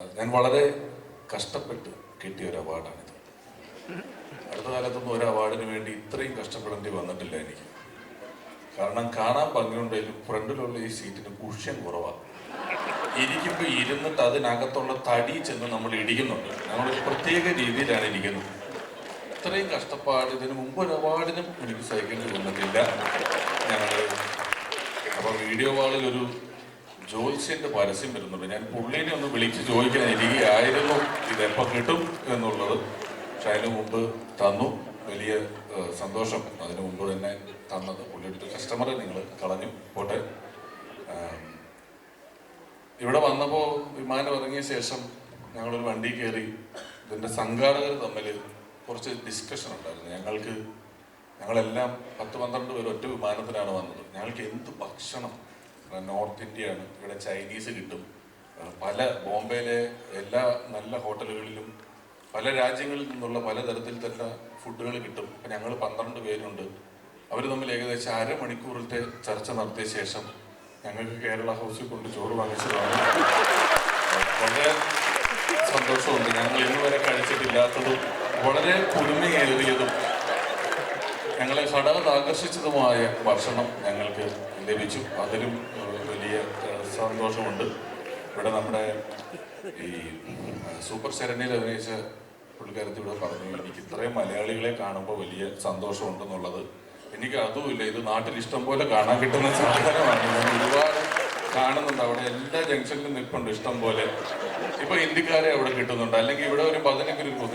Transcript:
ഞാൻ വളരെ കഷ്ടപ്പെട്ട് കിട്ടിയ ഒരു അവാർഡാണിത്. അടുത്ത കാലത്തൊന്നും ഒരു അവാർഡിന് വേണ്ടി ഇത്രയും കഷ്ടപ്പെടേണ്ടി വന്നിട്ടില്ല എനിക്ക്. കാരണം കാണാൻ ഭംഗിയുണ്ടെങ്കിലും ഫ്രണ്ടിലുള്ള ഈ സീറ്റിന് കുഷ്യൻ കുറവാണ് ഇരിക്കുമ്പോൾ ഇരുന്നിട്ട് അതിനകത്തുള്ള തടി ചെന്ന് നമ്മൾ ഇടിക്കുന്നുണ്ട്. നമ്മളൊരു പ്രത്യേക രീതിയിലാണ് ഇരിക്കുന്നത്. ഇത്രയും കഷ്ടപ്പാട് ഇതിന് മുമ്പ് ഒരു അവാർഡിനും എനിക്ക് സഹിക്കേണ്ടി വന്നിട്ടില്ല. ഞങ്ങൾ അപ്പോൾ വീഡിയോ വാളിൽ ഒരു ജോത്സ്യന്റെ പരസ്യം വരുന്നുണ്ട്. ഞാൻ പുള്ളീനെ ഒന്ന് വിളിച്ച് ചോദിക്കാൻ ഇരിക്കുകയായിരുന്നു ഇത് എപ്പോൾ കിട്ടും എന്നുള്ളത്. പക്ഷെ അതിന് മുമ്പ് തന്നു. വലിയ സന്തോഷം. അതിനു മുമ്പ് തന്നെ തന്നത് പുള്ളിയുടെ ഒരു കസ്റ്റമറെ നിങ്ങൾ കളഞ്ഞു. പോട്ടെ. ഇവിടെ വന്നപ്പോൾ വിമാനം ഇറങ്ങിയ ശേഷം ഞങ്ങളൊരു വണ്ടി കയറി ഇതിന്റെ സംഘാടകർ തമ്മിൽ കുറച്ച് ഡിസ്കഷൻ ഉണ്ടായിരുന്നു. ഞങ്ങൾക്ക് ഞങ്ങളെല്ലാം പത്ത് പന്ത്രണ്ട് പേര് ഒറ്റ വിമാനത്തിലാണ് വന്നത്. ഞങ്ങൾക്ക് എന്ത് ഭക്ഷണം നോർത്ത് ഇന്ത്യയാണ്. ഇവിടെ ചൈനീസ് കിട്ടും. പല ബോംബെയിലെ എല്ലാ നല്ല ഹോട്ടലുകളിലും പല രാജ്യങ്ങളിൽ നിന്നുള്ള പലതരത്തിലത്തെ ഫുഡുകൾ കിട്ടും. അപ്പം ഞങ്ങൾ പന്ത്രണ്ട് പേരുണ്ട്. അവർ തമ്മിൽ ഏകദേശം അരമണിക്കൂറിലത്തെ ചർച്ച നടത്തിയ ശേഷം ഞങ്ങൾക്ക് കേരള ഹൗസിൽ കൊണ്ട് ചോറ് വാങ്ങിച്ചതാണ്. വളരെ സന്തോഷമുണ്ട്. ഞങ്ങൾ ഇന്ന് വരെ കഴിച്ചിട്ടില്ലാത്തതും വളരെ പുതുമയേറിയതും ഞങ്ങളെ ഘടകത് ആകർഷിച്ചതുമായ ഭക്ഷണം ഞങ്ങൾക്ക് ലഭിച്ചു. അതിലും വലിയ സന്തോഷമുണ്ട്. ഇവിടെ നമ്മുടെ ഈ സൂപ്പർ സെരനിയിൽ അഭിനയിച്ച പുള്ളിക്കാരത്തി ഇവിടെ പറഞ്ഞു എനിക്ക് ഇത്രയും മലയാളികളെ കാണുമ്പോൾ വലിയ സന്തോഷമുണ്ടെന്നുള്ളത്. എനിക്ക് അതുമില്ല. ഇത് നാട്ടിൽ ഇഷ്ടം പോലെ കാണാൻ കിട്ടുന്ന സാധനമാണ്. ഒരുപാട് കാണുന്നുണ്ട്. അവിടെ എല്ലാ ജംഗ്ഷനിലും നിൽപ്പുണ്ട് ഇഷ്ടം പോലെ. ഇപ്പൊ ഹിന്ദിക്കാരെ അവിടെ കിട്ടുന്നുണ്ട്. അല്ലെങ്കിൽ ഇവിടെ ഒരു പതിനെങ്കിലും ഒരു